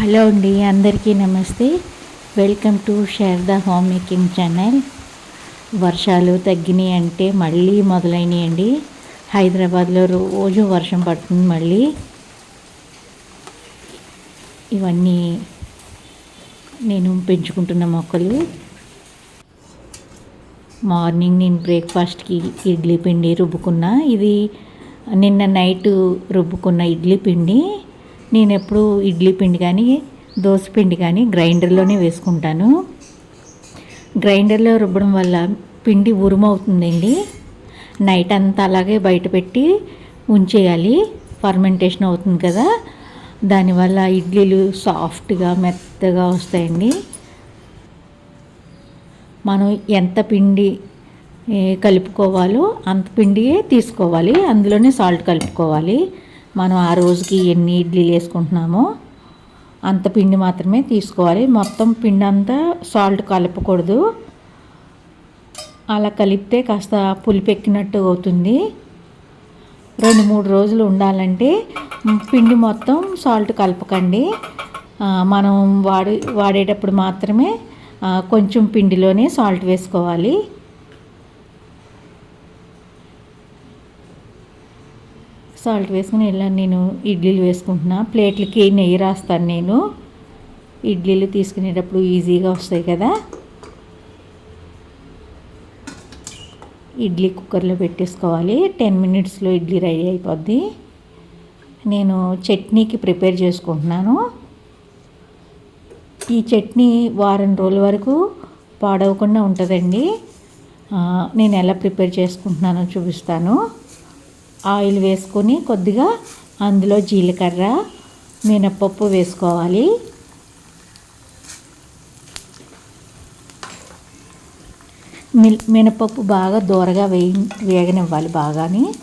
Hello అండి అందరికీ నమస్తే. Welcome to Sharada home making channel. వర్షాలు తగ్గినాయి అంటే మళ్ళీ మొదలైనాయండి హైదరాబాద్లో రోజు వర్షం పడుతుంది మళ్ళీ. ఇవన్నీ నేను పెంచుకుంటున్న మొక్కలు. మార్నింగ్ నేను బ్రేక్ఫాస్ట్కి ఇడ్లీ పిండి రుబ్బుకున్నా. ఇది నిన్న నైట్ రుబ్బుకున్న ఇడ్లీ పిండి. నేను ఎప్పుడు ఇడ్లీ పిండి కానీ దోశ పిండి కానీ గ్రైండర్లోనే వేసుకుంటాను. గ్రైండర్లో రుబ్బడం వల్ల పిండి ఉరుమవుతుందండి. నైట్ అంతా అలాగే బయట పెట్టి ఉంచేయాలి. ఫర్మెంటేషన్ అవుతుంది కదా. దానివల్ల ఇడ్లీలు సాఫ్ట్గా మెత్తగా వస్తాయండి. మనం ఎంత పిండి కలుపుకోవాలో అంత పిండియే తీసుకోవాలి. అందులోనే సాల్ట్ కలుపుకోవాలి. మనం ఆ రోజుకి ఎన్ని ఇడ్లీలు వేసుకుంటున్నామో అంత పిండి మాత్రమే తీసుకోవాలి. మొత్తం పిండి అంతా సాల్ట్ కలపకూడదు. అలా కలిపితే కాస్త పులిపెక్కినట్టు అవుతుంది. రెండు మూడు రోజులు ఉండాలంటే పిండి మొత్తం సాల్ట్ కలపకండి. మనం వాడి వాడేటప్పుడు మాత్రమే కొంచెం పిండిలోనే సాల్ట్ వేసుకోవాలి. సాల్ట్ వేసుకుని ఇలా నేను ఇడ్లీలు వేసుకుంటున్నా. ప్లేట్లకి నెయ్యి రాస్తాను నేను. ఇడ్లీలు తీసుకునేటప్పుడు ఈజీగా వస్తాయి కదా. ఇడ్లీ కుక్కర్లో పెట్టేసుకోవాలి. టెన్ మినిట్స్లో ఇడ్లీ రెడీ అయిపోద్ది. నేను చట్నీకి ప్రిపేర్ చేసుకుంటున్నాను. ఈ చట్నీ వారం రోజుల వరకు పాడవకుండా ఉంటుందండి. నేను ఎలా ప్రిపేర్ చేసుకుంటున్నానో చూపిస్తాను. ఆయిల్ వేసుకొని కొద్దిగా అందులో జీలకర్ర మినప్పప్పు వేసుకోవాలి. మినపప్పు బాగా దూరగా వేయి వేగనివ్వాలి బాగాని.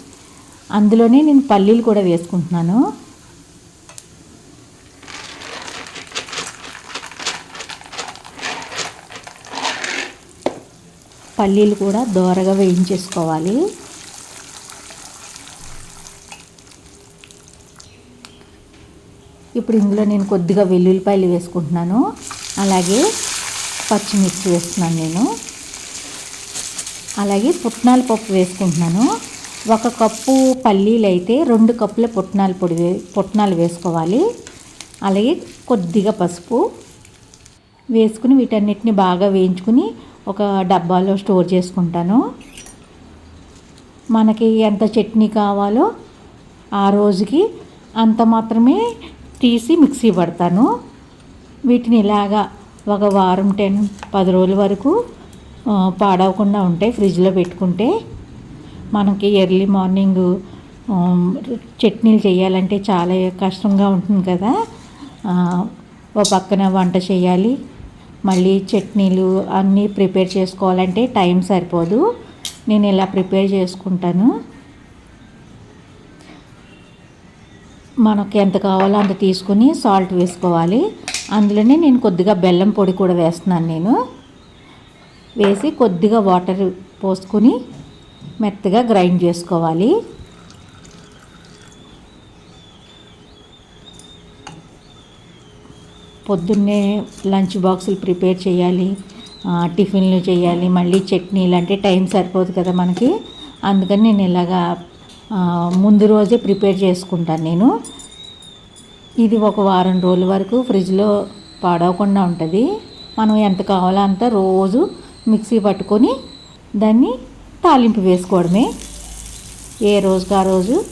అందులోనే నేను పల్లీలు కూడా వేసుకుంటున్నాను. పల్లీలు కూడా దోరగా వేయించేసుకోవాలి. ఇప్పుడు ఇందులో నేను కొద్దిగా వెల్లుల్లిపాయలు వేసుకుంటున్నాను. అలాగే పచ్చిమిర్చి వేస్తున్నాను నేను. అలాగే పుట్నాల పప్పు వేసుకుంటున్నాను. ఒక కప్పు పల్లీలు అయితే రెండు కప్పుల పుట్నాల పొడి వే పుట్నాలు వేసుకోవాలి. అలాగే కొద్దిగా పసుపు వేసుకుని వీటన్నిటిని బాగా వేయించుకుని ఒక డబ్బాలో స్టోర్ చేసుకుంటాను. మనకి ఎంత చట్నీ కావాలో ఆ రోజుకి అంత మాత్రమే తీసి మిక్సీ పడతాను. వీటిని ఇలాగా ఒక వారం టెన్ పది రోజుల వరకు పాడవకుండా ఉంటాయి ఫ్రిడ్జ్లో పెట్టుకుంటే. మనకి ఎర్లీ మార్నింగ్ చట్నీలు చేయాలంటే చాలా కష్టంగా ఉంటుంది కదా. ఓ పక్కన వంట చేయాలి. మళ్ళీ చట్నీలు అన్నీ ప్రిపేర్ చేసుకోవాలంటే టైం సరిపోదు. నేను ఇలా ప్రిపేర్ చేసుకుంటాను. మనకి ఎంత కావాలో అంత తీసుకుని సాల్ట్ వేసుకోవాలి. అందులోనే నేను కొద్దిగా బెల్లం పొడి కూడా వేస్తున్నాను నేను. వేసి కొద్దిగా వాటర్ పోసుకొని మెత్తగా గ్రైండ్ చేసుకోవాలి. పొద్దున్నే లంచ్ బాక్సులు ప్రిపేర్ చేయాలి. టిఫిన్లు చేయాలి. మళ్ళీ చట్నీలు అంటే టైం సరిపోదు కదా మనకి. అందుకని నేను ఇలాగా ముందు రోజే ప్రిపేర్ చేసుకుంటాను నేను. ఇది ఒక వారం రోజుల వరకు ఫ్రిడ్జ్లో పాడవకుండా ఉంటుంది. మనం ఎంత కావాలో అంత రోజు మిక్సీ పట్టుకొని దాన్ని తాలింపు వేసుకోవడమే. ఏ రోజుకి ఆ రోజు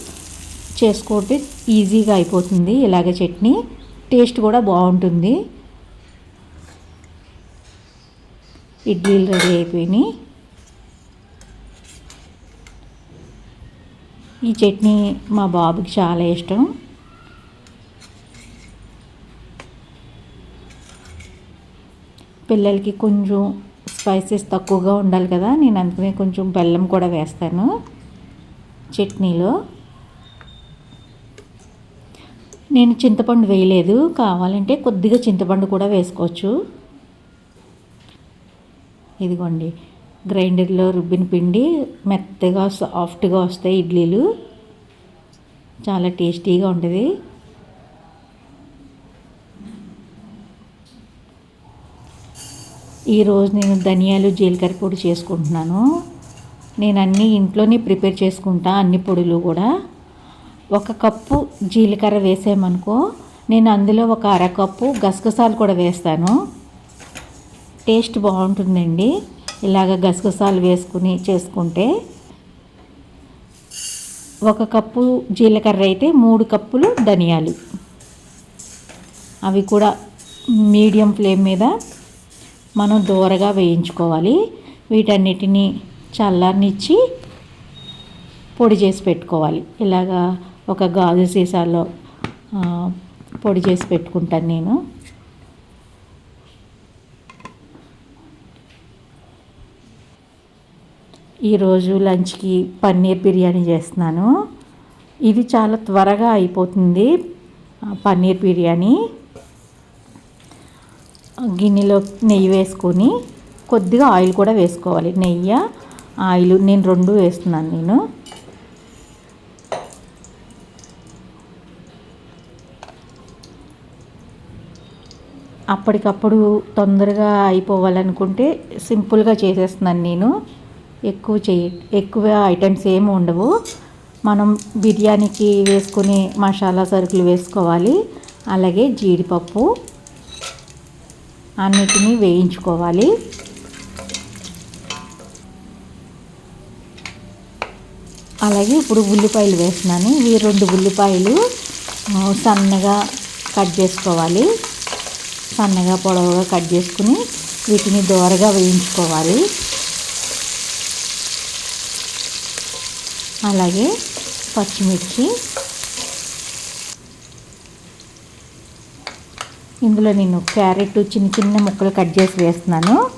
చేసుకుంటే ఈజీగా అయిపోతుంది. ఇలాగ చట్నీ టేస్ట్ కూడా బాగుంటుంది. ఇడ్లీలు రెడీ అయిపోయినాయి. ఈ చట్నీ మా బాబుకి చాలా ఇష్టం. పిల్లలకి కొంచెం స్పైసెస్ తక్కువగా ఉండాలి కదా నేను అందుకనే కొంచెం బెల్లం కూడా వేస్తాను చట్నీలో. నేను చింతపండు వేయలేదు కావాలంటే కొద్దిగా చింతపండు కూడా వేసుకోవచ్చు. ఇదిగోండి గ్రైండర్లో రుబ్బిన పిండి మెత్తగా సాఫ్ట్గా వస్తాయి ఇడ్లీలు. చాలా టేస్టీగా ఉంటుంది. ఈరోజు నేను ధనియాలు జీలకర్ర పొడి చేసుకుంటున్నాను. నేను అన్నీ ఇంట్లోనే ప్రిపేర్ చేసుకుంటా అన్ని పొడులు కూడా. ఒక కప్పు జీలకర్ర వేసామనుకో నేను అందులో ఒక అరకప్పు గసగసాలు కూడా వేస్తాను. టేస్ట్ బాగుంటుందండి. ఇలాగ గసగసాలు వేసుకుని చేసుకుంటే ఒక కప్పు జీలకర్ర అయితే మూడు కప్పులు ధనియాలు. అవి కూడా మీడియం ఫ్లేమ్ మీద మనం దూరగా వేయించుకోవాలి. వీటన్నిటిని చల్లారనిచ్చి పొడి చేసి పెట్టుకోవాలి. ఇలాగా ఒక గాజు సీసాలో పొడి చేసి పెట్టుకుంటాను నేను. ఈరోజు లంచ్కి పన్నీర్ బిర్యానీ చేస్తున్నాను. ఇది చాలా త్వరగా అయిపోతుంది పన్నీర్ బిర్యానీ. గిన్నెలో నెయ్యి వేసుకొని కొద్దిగా ఆయిల్ కూడా వేసుకోవాలి. నెయ్యి ఆయిల్ నేను రెండు వేస్తున్నాను నేను. అప్పటికప్పుడు తొందరగా అయిపోవాలనుకుంటే సింపుల్గా చేసేస్తున్నాను నేను. ఎక్కువ చేయ ఎక్కువ ఐటమ్స్ ఏమి ఉండవు. మనం బిర్యానీకి వేసుకుని మసాలా సరుకులు వేసుకోవాలి. అలాగే జీడిపప్పు అన్నిటినీ వేయించుకోవాలి. అలాగే ఇప్పుడు ఉల్లిపాయలు వేస్తున్నాను. ఈ రెండు ఉల్లిపాయలు సన్నగా కట్ చేసుకోవాలి. సన్నగా పొడవుగా కట్ చేసుకుని వీటిని దోరగా వేయించుకోవాలి. అలాగే పచ్చిమిర్చి. ఇందులో నేను క్యారెట్ చిన్న చిన్న ముక్కలు కట్ చేసి వేస్తున్నాను.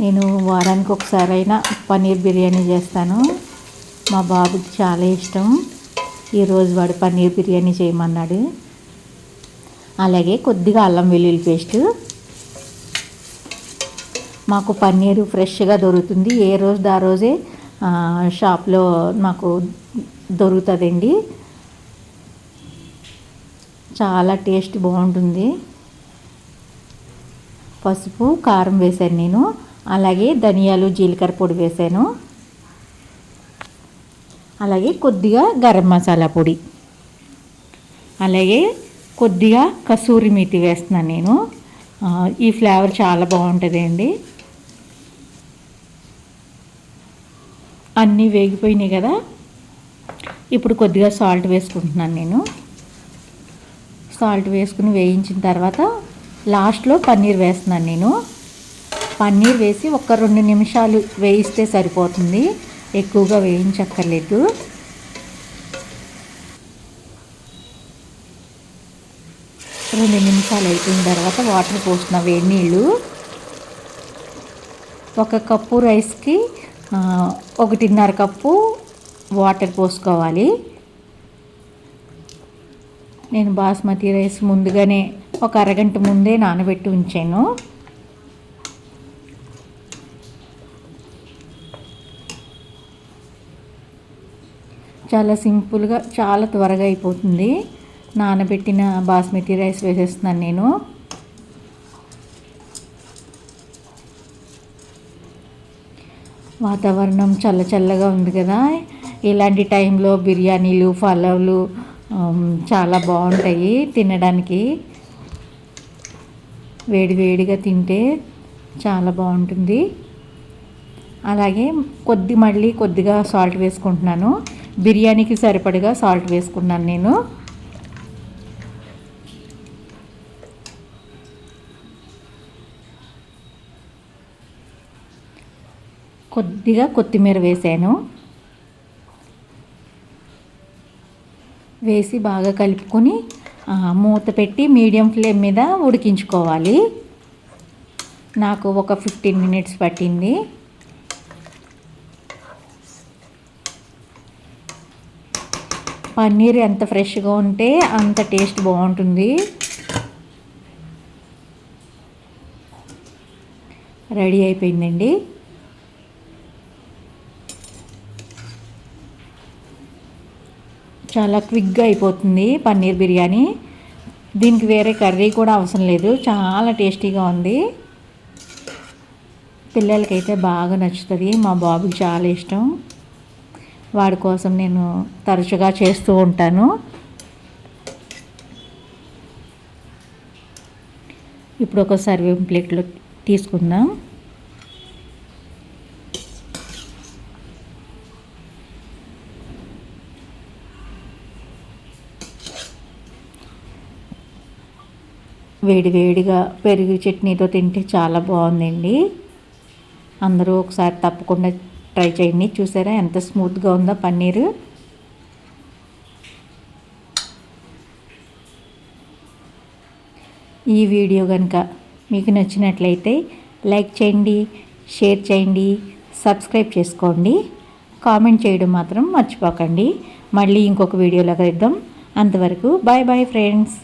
నేను వారానికి ఒకసారైనా పన్నీర్ బిర్యానీ చేస్తాను. మా బాబుకి చాలా ఇష్టం. ఈరోజు వాడు పన్నీర్ బిర్యానీ చేయమన్నాడు. అలాగే కొద్దిగా అల్లం వెల్లుల్లి పేస్టు. మాకు పన్నీరు ఫ్రెష్గా దొరుకుతుంది. ఏ రోజు ఆ రోజే షాప్లో మాకు దొరుకుతుందండి. చాలా టేస్ట్ బాగుంటుంది. పసుపు కారం వేసాను నేను. అలాగే ధనియాలు జీలకర్ర పొడి వేసాను అలాగే కొద్దిగా గరం మసాలా పొడి. అలాగే కొద్దిగా కసూరి మేతి వేస్తున్నాను నేను. ఈ ఫ్లేవర్ చాలా బాగుంటుంది అన్నీ వేగిపోయినాయి కదా. ఇప్పుడు కొద్దిగా సాల్ట్ వేసుకుంటున్నాను నేను. సాల్ట్ వేసుకుని వేయించిన తర్వాత లాస్ట్లో పన్నీర్ వేస్తున్నాను నేను. పన్నీర్ వేసి ఒక రెండు నిమిషాలు వేయిస్తే సరిపోతుంది. ఎక్కువగా వేయించక్కర్లేదు. రెండు నిమిషాలు అయిపోయిన తర్వాత వాటర్ పోసిన వేడి నీళ్ళు. ఒక కప్పు రైస్కి ఒకటిన్నర కప్పు వాటర్ పోసుకోవాలి. నేను బాస్మతి రైస్ ముందుగానే ఒక అరగంట ముందే నానబెట్టి ఉంచాను. చాలా సింపుల్గా చాలా త్వరగా అయిపోతుంది. నానబెట్టిన బాస్మతి రైస్ వేసేస్తున్నాను నేను. వాతావరణం చల్ల చల్లగా ఉంది కదా. ఇలాంటి టైంలో బిర్యానీలు పలావులు చాలా బాగుంటాయి తినడానికి. వేడి వేడిగా తింటే చాలా బాగుంటుంది. అలాగే కొద్ది మళ్ళీ కొద్దిగా సాల్ట్ వేసుకుంటున్నాను. బిర్యానీకి సరిపడిగా సాల్ట్ వేసుకున్నాను నేను. కొద్దిగా కొత్తిమీర వేసాను. వేసి బాగా కలుపుకొని మూత పెట్టి మీడియం ఫ్లేమ్ మీద ఉడికించుకోవాలి. నాకు ఒక ఫిఫ్టీన్ మినిట్స్ పట్టింది. పన్నీర్ ఎంత ఫ్రెష్గా ఉంటే అంత టేస్ట్ బాగుంటుంది. రెడీ అయిపోయిందండి. చాలా క్విక్గా అయిపోతుంది పన్నీర్ బిర్యానీ. దీనికి వేరే కర్రీ కూడా అవసరం లేదు. చాలా టేస్టీగా ఉంది. పిల్లలకైతే బాగా నచ్చుతుంది. మా బాబుకి చాలా ఇష్టం. వాడి కోసం నేను తరచుగా చేస్తూ ఉంటాను. ఇప్పుడు ఒక సర్వింగ్ ప్లేట్లో తీసుకుందాం. వేడివేడిగా పెరుగు చట్నీతో తింటే చాలా బాగుందండి. అందరూ ఒకసారి తప్పకుండా ట్రై చేయండి. చూసారా ఎంత స్మూత్గా ఉందో పన్నీరు. ఈ వీడియో కనుక మీకు నచ్చినట్లయితే లైక్ చేయండి షేర్ చేయండి సబ్స్క్రైబ్ చేసుకోండి. కామెంట్ చేయడం మాత్రం మర్చిపోకండి. మళ్ళీ ఇంకొక వీడియోలో కలుద్దాం. అంతవరకు బాయ్ బాయ్ ఫ్రెండ్స్.